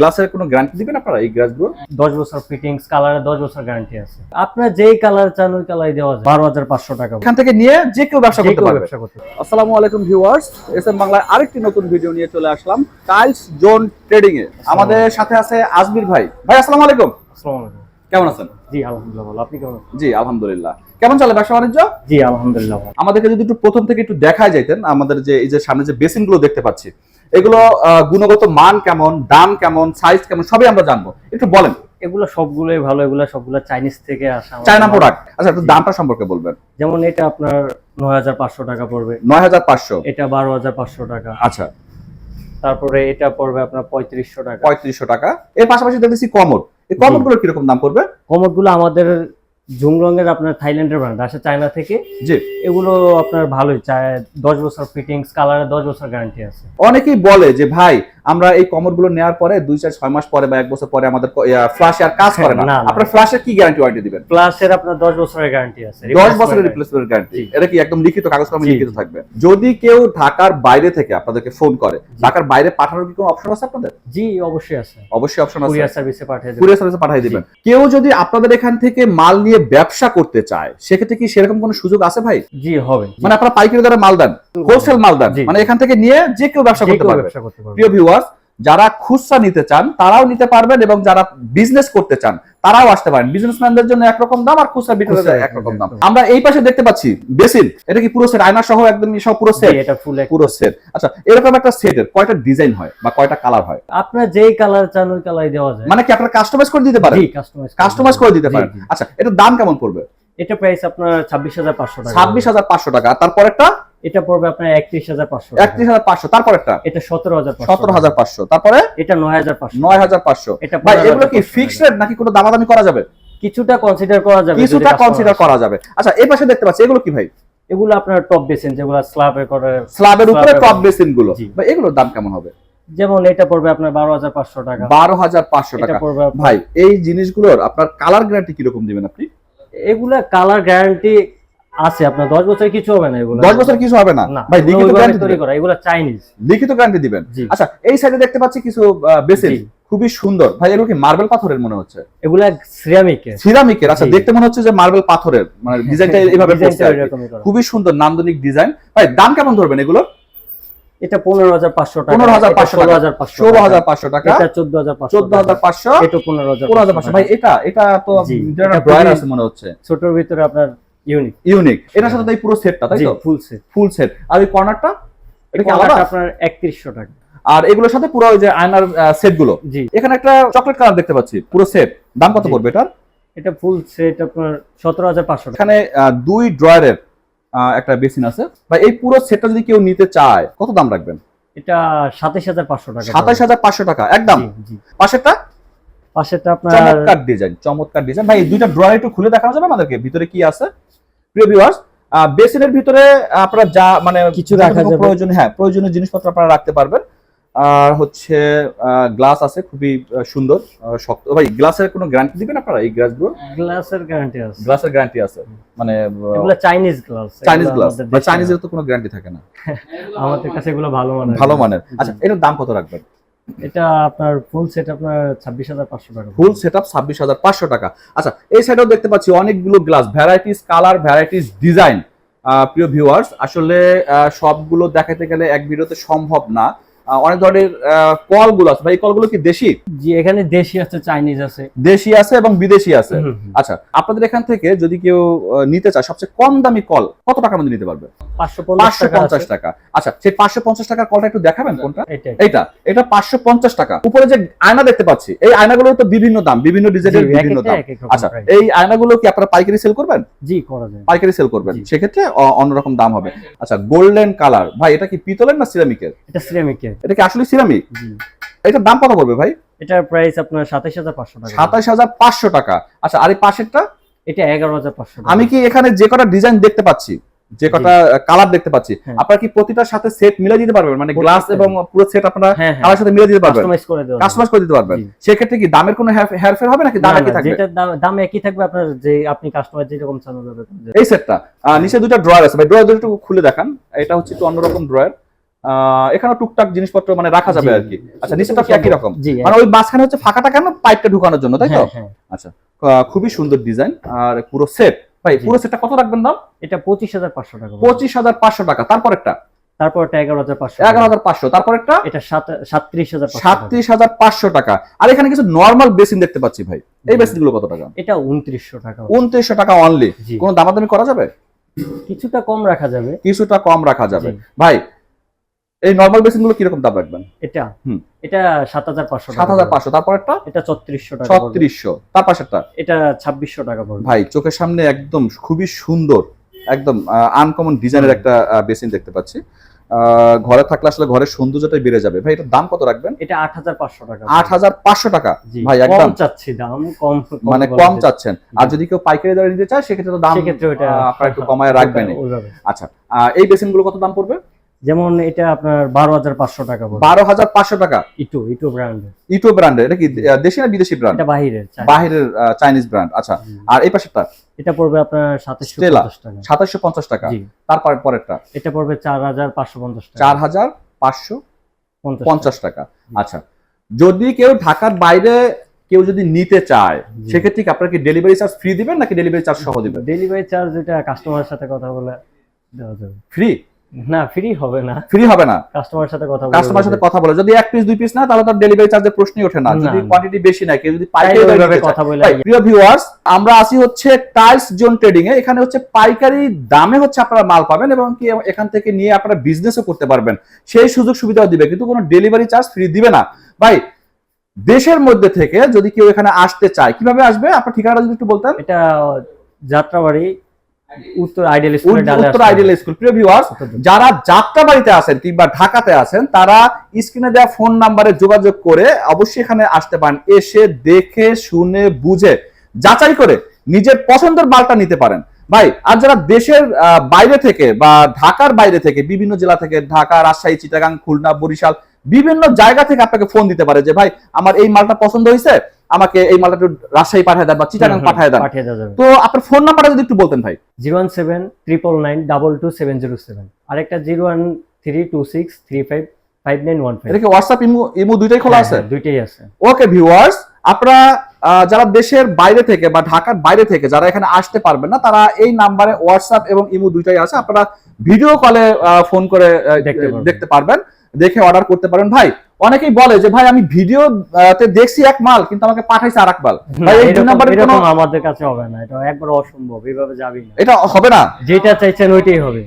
গ্লাসের কোনো গ্যারান্টি দিবেন আপনারা এই গ্লাসগুলো দশ বছর ফিটিংস কালারে দশ বছর গ্যারান্টি আছে। আপনার যেই কালার চান ওই কালার দেওয়া যায়। বারো হাজার পাঁচশো টাকা। এখান থেকে নিয়ে যে কেউ ব্যবসা করতে পারবে। ব্যবসা করতে আসসালামু আলাইকুম ভিউয়ার্স এস এম বাংলায় আরেকটি নতুন ভিডিও নিয়ে চলে আসলাম টাইলস জোন ট্রেডিং এ আমাদের সাথে আছে আজমির ভাই। ভাই আসসালামু আলাইকুম। আসসালামু আলাইকুম। কেমন আছেন? জি আলহামদুলিল্লাহ ভালো। আপনি কেমন জি আলহামদুলিল্লাহ। কেমন চলে ব্যবসা বাণিজ্য? জি আলহামদুলিল্লাহ আমাদেরকে যদি একটু প্রথম থেকে একটু দেখায় যাইতেন আমাদের যে এই যে সামনে যে বেসিনগুলো দেখতে পাচ্ছি এগুলো গুণগত মান কেমন দাম কেমন সাইজ কেমন সবই আমরা জানব। একটু বলেন। এগুলো সবগুলোই ভালো এগুলো সবগুলো চাইনিজ থেকে আসা চায়না প্রোডাক্ট আচ্ছা একটু দামটা সম্পর্কে বলবেন। যেমন এটা আপনার নয় হাজার পাঁচশো টাকা পড়বে। নয় হাজার পাঁচশো। এটা বারো হাজার পাঁচশো টাকা। আচ্ছা। তারপরে এটা পড়বে আপনার পঁয়ত্রিশশো টাকা। পঁয়ত্রিশশো টাকা। এর পাশাপাশি দেখতেছি কমর এই কমরগুলো কীরকম দাম পড়বে? কমোডগুলো আমাদের জুম রঙের আপনার থাইল্যান্ডের ব্র্যান্ড আসে চায়না থেকে। জি। এগুলো আপনার ভালোই চায় দশ বছর ফিটিংস কালারে দশ বছর গ্যারান্টি আছে। অনেকেই বলে যে ভাই আমরা এই কমরগুলো নেওয়ার পরে দুই চার ছয় মাস পরে বা এক বছর পরে আমাদের ফ্লাশ আর কাজ করে না। আপনার ফ্লাশের কি গ্যারান্টি ওয়ারেন্টি দিবেন? এর আপনার দশ বছরের গ্যারান্টি আছে। দশ Replacement বছরের রিপ্লেসমেন্ট গ্যারান্টি এটা কি একদম লিখিত কাগজ কলমে লিখিত থাকবে? যদি কেউ ঢাকার বাইরে থেকে আপনাদেরকে ফোন করে ঢাকার বাইরে পাঠানোর কি কোনো অপশন আছে আপনাদের? জি অবশ্যই আছে। অবশ্যই অপশন আছে। কুরিয়ার সার্ভিসে পাঠিয়ে দেবো কুরিয়ার সার্ভিসে পাঠিয়ে দিবেন। কেউ যদি আপনাদের এখান থেকে মাল নিয়ে ব্যবসা করতে চায় সেক্ষেত্রে কি সেরকম কোনো সুযোগ আছে ভাই? জি হবে। মানে আপনারা পাইকারি দ্বারা মাল দেন। হোলসেল মাল দেন। মানে এখান থেকে নিয়ে যে কেউ ব্যবসা করতে পারবে। প্রিয় ভিউয়ার্স যারা খুচরা নিতে চান তারাও নিতে পারবেন এবং যারা বিজনেস করতে চান তারাও আসতে পারেন। বিজনেসম্যানদের জন্য একরকম দাম আর খুচরা বিক্রেতাদের একরকম দাম। আমরা এই পাশে দেখতে পাচ্ছি বেসিন। এটা কি পুরো সেট আয়না সহ একদম সব পুরো সেট এটা ফুল পুরো সেট আচ্ছা এরকম একটা সেটের কয়টা ডিজাইন হয় বা কয়টা কালার হয়? আপনার যেই কালার চান ওই কালার দেওয়া যায়। মানে কি আপনারা কাস্টমাইজ করে দিতে পারেন? জি কাস্টমাইজ কাস্টমাইজ করে দিতে পারেন। আচ্ছা এটার দাম কেমন পড়বে? এটা প্রাইস আপনার ছাব্বিশ হাজার পাঁচশো টাকা। ছাব্বিশ হাজার পাঁচশো টাকা। তারপরেরটা এটা পড়বে আপনার একত্রিশ হাজার পাঁচশো একত্রিশ হাজার পাঁচশো তারপর তারপরেরটা? এটা সতেরো হাজার সতেরো হাজার পাঁচশো তারপরে? এটা নয় হাজার পাঁচশো। নয় হাজার পাঁচশো। এটা ভাই এগুলো কি। ফিক্সড রেট নাকি কোনো দামাদামি করা যাবে? কিছুটা কনসিডার করা যাবে কিছুটা কনসিডার করা যাবে। আচ্ছা এই পাশে দেখতে পাচ্ছি এগুলো কি ভাই? এগুলো আপনার টপ বেসিন যেগুলো স্ল্যাবে করে স্ল্যাবের উপরে টপ বেসিনগুলো। ভাই এগুলোর দাম কেমন হবে? যেমন এটা পড়বে আপনার বারো হাজার পাঁচশো টাকা। বারো হাজার পাঁচশো টাকা। পড়বে ভাই এই জিনিসগুলোর আপনার কালার গ্যারান্টি কীরকম দিবেন আপনি? এগুলা কালার গ্যারান্টি আছে আপনার দশ বছর কিছু হবে না এগুলো। দশ বছর কিছু হবে না? ভাই লিখিত গ্যারান্টি তৈরি করা এগুলো চাইনিজ লিখিত গ্যারান্টি দিবেন। আচ্ছা এই সাইডে দেখতে পাচ্ছি কিছু খুবই সুন্দর। ভাই এগুলো কি মার্বেল পাথরের মনে হচ্ছে? এগুলা সিরামিকের সিরামিকের আচ্ছা দেখতে মনে হচ্ছে যে মার্বেল পাথরের। মানে ডিজাইনটা এইভাবে কি। এরকমই করা। খুবই সুন্দর নান্দনিক ডিজাইন ভাই দাম কেমন ধরবেন এগুলো? এটা পনেরো হাজার পাঁচশো টাকা। পনেরো হাজার পাঁচশো ষোলো হাজার পাঁচশো ষোলো টাকা, হাজার পাঁচশো টাকা। এটা চোদ্দ হাজার পাঁচশো চোদ্দ হাজার পাঁচশো। এটা পনেরো হাজার পনেরো হাজার পাঁচশো ভাই এটা এটা তো ড্রয়ার আছে মনে হচ্ছে। ছোটর ভিতরে আপনার ইউনিক ইউনিক এটার সাথে তো এই পুরো সেটটা তাই তো? ফুল সেট ফুল সেট আর ওই কর্নারটা এটা কি আলাদা? আপনার একত্রিশশো টাকা। আর এগুলোর সাথে পুরো ওই যে আয়নার সেটগুলো? জি। এখানে একটা চকলেট কালার দেখতে পাচ্ছি পুরো সেট দাম কত পড়বে এটার? এটা ফুল সেট আপনার সতেরো হাজার পাঁচশো টাকা। এখানে দুই ড্রয়ারের একটা বেসিন আছে। ভাই এই পুরো সেটটা যদি কেউ নিতে চায় কত দাম রাখবেন? এটা সাতাশ হাজার পাঁচশো টাকা। সাতাশ হাজার পাঁচশো টাকা একদম? পাশেরটা? পাশেরটা আপনার চমৎকার ডিজাইন চমৎকার ডিজাইন ভাই এই দুইটা ড্রয়ার একটু খুলে দেখানো যাবে আমাদেরকে? ভিতরে কি আছে? প্রিয় ভিউয়ার্স বেসিনের ভিতরে আপনারা যা মানে কিছু রাখা যাবে। প্রয়োজন হ্যাঁ প্রয়োজনীয় জিনিসপত্র আপনারা রাখতে পারবেন। আর হচ্ছে গ্লাস আছে খুবই সুন্দর শক্ত। ভাই গ্লাসের কোনো গ্যারান্টি দিবেন আপনারা এই গ্লাসগুলো গ্লাসের গ্যারান্টি আছে। গ্লাসের গ্যারান্টি আছে। মানে এগুলো চাইনিজ গ্লাস চাইনিজ গ্লাস বা চাইনিজের তো কোনো গ্যারান্টি থাকে না। আমাদের কাছে এগুলো ভালো মানের। ভালো মানের। আচ্ছা এটার দাম কত রাখবেন? এটা আপনার ফুল সেট আপনার ছাব্বিশ হাজার পাঁচশো টাকা। ফুল সেট আপ ছাব্বিশ হাজার পাঁচশো টাকা। আচ্ছা এই সাইডেও দেখতে পাচ্ছি অনেকগুলো glass varieties colour varieties design প্রিয় ভিউয়ার্স আসলে সবগুলো দেখাতে গেলে এক ভিডিওতে সম্ভব না। অনেক ধরনের কলগুলো আছে। ভাই কলগুলো কি দেশি? জি এখানে দেশি আছে চাইনিজ আছে। দেশি আছে এবং বিদেশি আছে। আচ্ছা আপনাদের এখান থেকে যদি কেউ নিতে চায় সবচেয়ে কম দামি কল কত টাকার মধ্যে নিতে পারবে? পাঁচশো পঞ্চাশ টাকা আচ্ছা সেই পাঁচশো পঞ্চাশ টাকার কলটা একটু দেখাবেন কোনটা? এটা এটা পাঁচশো পঞ্চাশ টাকা। উপরে যে আয়না দেখতে পাচ্ছি এই আয়নাগুলো তো বিভিন্ন দাম বিভিন্ন ডিজাইনের বিভিন্ন দাম। আচ্ছা এই আয়নাগুলো কি আপনারা পাইকারি সেল করবেন? জি করা যায়। পাইকারি সেল করবেন। সেক্ষেত্রে অন্যরকম দাম হবে। আচ্ছা গোল্ডেন কালার ভাই এটা কি পিতলের না সিরামিকের এটা সিরামিকের এটা কি আসলে সিরামিক? এটার দাম কত পড়বে ভাই? এটার প্রাইস আপনার সাতাশ হাজার পাঁচশো টাকা। সাতাশ হাজার পাঁচশো টাকা। আচ্ছা আর এই পাশেরটা? এটা এগারো হাজার পাঁচশো আমি কি এখানে যে কটা ডিজাইন দেখতে পাচ্ছি যে কটা কালার দেখতে পাচ্ছি হ্যাঁ। আপনারা কি প্রতিটার সাথে সেট মিলে দিতে পারবেন? মানে গ্লাস এবং পুরো সেট আপনারা হ্যাঁ হ্যাঁ। কালার সাথে মিলে দিতে পারবেন? কাস্টমাইজ করে কাস্টমাইজ দিতে পারবেন। সেক্ষেত্রে কি দামের কোনো হেরফের হবে নাকি দাম একই থাকবে? যেটার দাম- একই থাকবে আপনার যে আপনি কাস্টমার যেরকম চান এই সেটটা নিচে দুটো ড্রয়ার আছে। ভাই ড্রয়ার দুটো খুলে দেখান। এটা হচ্ছে একটু অন্যরকম ড্রয়ার এখানে টুকটাক জিনিসপত্র মানে রাখা যাবে জি। আর কি। আচ্ছা নিচেটা একই রকম মানে ওই মাঝখানে হচ্ছে ফাঁকাটা কেন পাইপটা ঢুকানোর জন্য তাই তো? হ্যাঁ, হ্যাঁ। আচ্ছা খুবই সুন্দর ডিজাইন আর পুরো সেট ভাই। পুরো সেটটা কত রাখবেন দাম? এটা পঁচিশ হাজার পাঁচশো টাকা। পঁচিশ হাজার পাঁচশো টাকা। তারপর একটা তারপর এটা এগারো হাজার পাঁচশো এগারো হাজার পাঁচশো। তারপর একটা এটা সাত সাতত্রিশ হাজার। সাতত্রিশ হাজার পাঁচশো টাকা। আর এখানে কিছু নর্মাল বেসিন দেখতে পাচ্ছি ভাই। এই বেসিনগুলো কত টাকা? এটা উনত্রিশশো টাকা। উনত্রিশশো টাকা অনলি কোনো দামাদামি করা যাবে? কিছুটা কম রাখা যাবে। কিছুটা কম রাখা যাবে। ভাই এই নর্মাল বেসিনগুলো কীরকম দাম রাখবেন? এটা? হুম। এটা সাত হাজার পাঁচশো সাত হাজার পাঁচশো তারপর একটা? এটা ছত্রিশশো টাকা ছত্রিশশো। তার পাশেরটা? এটা ছাব্বিশশো টাকা পড়বে। ভাই চোখের সামনে একদম খুবই সুন্দর একদম আনকমন ডিজাইনের একটা বেসিন দেখতে পাচ্ছি। ঘরে থাকলে আসলে ঘরের সৌন্দর্যটাই বেড়ে যাবে। ভাই এটার দাম কত রাখবেন? এটা আট হাজার পাঁচশো টাকা আট হাজার পাঁচশো টাকা? ভাই, একদম। চাচ্ছি দাম কম মানে কম চাচ্ছেন। আর যদি কেউ পাইকারি দরে নিতে চায় সেক্ষেত্রে তো দাম আপনারা একটু কমায় রাখবেন আচ্ছা এই বেসিনগুলো কত দাম পড়বে? যেমন এটা আপনার বারো হাজার পাঁচশো টাকা বারো হাজার পাঁচশো টাকা? ইটো ইটো ব্র্যান্ড ইটো ব্র্যান্ডের এটা কি দেশি না বিদেশি ব্র্যান্ড এটা বাহিরের। বাহিরের চাইনিজ ব্র্যান্ড আচ্ছা। আর এই পাশেরটা? এটা পড়বে আপনার সাতাশশো। পঞ্চাশ টাকা। সাতাশশো পঞ্চাশ টাকা। তারপর পরেরটা? এটা পড়বে চার হাজার পাঁচশো পঞ্চাশ টাকা। চার হাজার পাঁচশো পঞ্চাশ টাকা। আচ্ছা। যদি কেউ ঢাকার বাইরে কেউ যদি নিতে চায়। সেক্ষেত্রে কি আপনারা কি ডেলিভারি চার্জ ফ্রি দিবেন নাকি ডেলিভারি চার্জ সহ দিবেন? ডেলিভারি চার্জ এটা কাস্টমারের সাথে কথা বলে দেওয়া যাবে। ফ্রি না ফ্রি হবে না। ফ্রি হবে না। কাস্টমারের সাথে কথা বলে কাস্টমার সাথে কথা বলে। যদি এক পিস দুই পিস না তাহলে তার ডেলিভারি চার্জের প্রশ্নই ওঠে না। যদি কোয়ান্টিটি বেশি না কেউ যদি পাইকারি। কথা বলে প্রিয় ভিউয়ার্স আমরা আসি হচ্ছে টাইলস জোন ট্রেডিং এ এখানে হচ্ছে পাইকারি দামে হচ্ছে আপনারা মাল পাবেন এবং কি এখান থেকে নিয়ে আপনারা বিজনেসও করতে পারবেন। সেই সুযোগ সুবিধাও দিবে কিন্তু কোনো ডেলিভারি চার্জ ফ্রি দিবে না। ভাই দেশের মধ্যে থেকে যদি কেউ এখানে আসতে চায় কীভাবে আসবে? আপনার ঠিকানাটা যদি একটু বলতেন। এটা যাত্রাবাড়ি উত্তর আইডিয়াল স্কুলের ডালে উত্তর আইডিয়াল। স্কুল প্রিয় ভিউয়ার্স। যারা যাত্রাবাড়িতে আছেন কিংবা ঢাকাতে আছেন তারা স্ক্রিনে দেওয়া ফোন নাম্বারে যোগাযোগ করে অবশ্যই এখানে আসতে পারেন এসে দেখে শুনে বুঝে যাচাই করে নিজের পছন্দের মালটা নিতে পারেন ভাই আর যারা দেশের বাইরে থেকে বা ঢাকার বাইরে থেকে বিভিন্ন জেলা থেকে ঢাকা রাজশাহী চিটাগাং খুলনা বরিশাল বিভিন্ন জায়গা থেকে আপনাকে ফোন দিতে পারে যে ভাই আমার এই মালটা পছন্দ হয়েছে আমাকে এই মালটা একটু রাজশাহী পাঠিয়ে দেন বা চিটাগাং পাঠিয়ে দেন। তো আপনার ফোন নাম্বারটা যদি একটু বলতেন ভাই। Zero one seven triple nine double two seven zero seven. আরেকটা zero one three two six three five five nine one five. এটা কি হোয়াটসঅ্যাপ ইমো ইমো দুইটাই খোলা আছে? দুইটাই আছে। ওকে ভিউয়ার্স আপনারা যারা দেশের বাইরে থেকে বা ঢাকার বাইরে থেকে যারা এখানে আসতে পারবেন না তারা এই নাম্বারে হোয়াটসঅ্যাপ এবং ইমো দুইটাই আছে। আপনারা ভিডিও কলে ফোন করে দেখতে পারবেন। দেখে অর্ডার করতে পারেন। ভাই অনেকেই বলে যে ভাই আমি ভিডিও তে দেখছি এক মাল কিন্তু আমাকে পাঠাইছে আর এক মাল ভাই এই দুই এরকম- কোনো আমাদের কাছে হবে না। এটা একবার অসম্ভব এইভাবে যাবি না। এটা হবে না? যেটা চাইছেন ওইটাই হবে।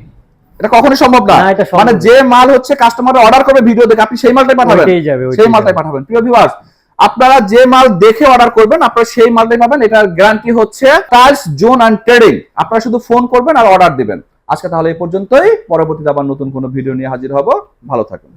এটা কখনোই সম্ভব না। মানে যে মাল হচ্ছে কাস্টমার অর্ডার করবে ভিডিও দেখে আপনি সেই মালটাই পাঠাবেন। সেই মালটাই পাঠাবেন। প্রিয় ভিউয়ার্স আপনারা যে মাল দেখে অর্ডার করবেন আপনারা সেই মালটাই পাবেন। এটার গ্যারান্টি হচ্ছে টাইলস জোন অ্যান্ড ট্রেডিং আপনারা শুধু ফোন করবেন আর অর্ডার দিবেন। আজকে তাহলে এই পর্যন্তই। পরবর্তীতে আবার নতুন কোনো ভিডিও নিয়ে হাজির হব। ভালো থাকুন।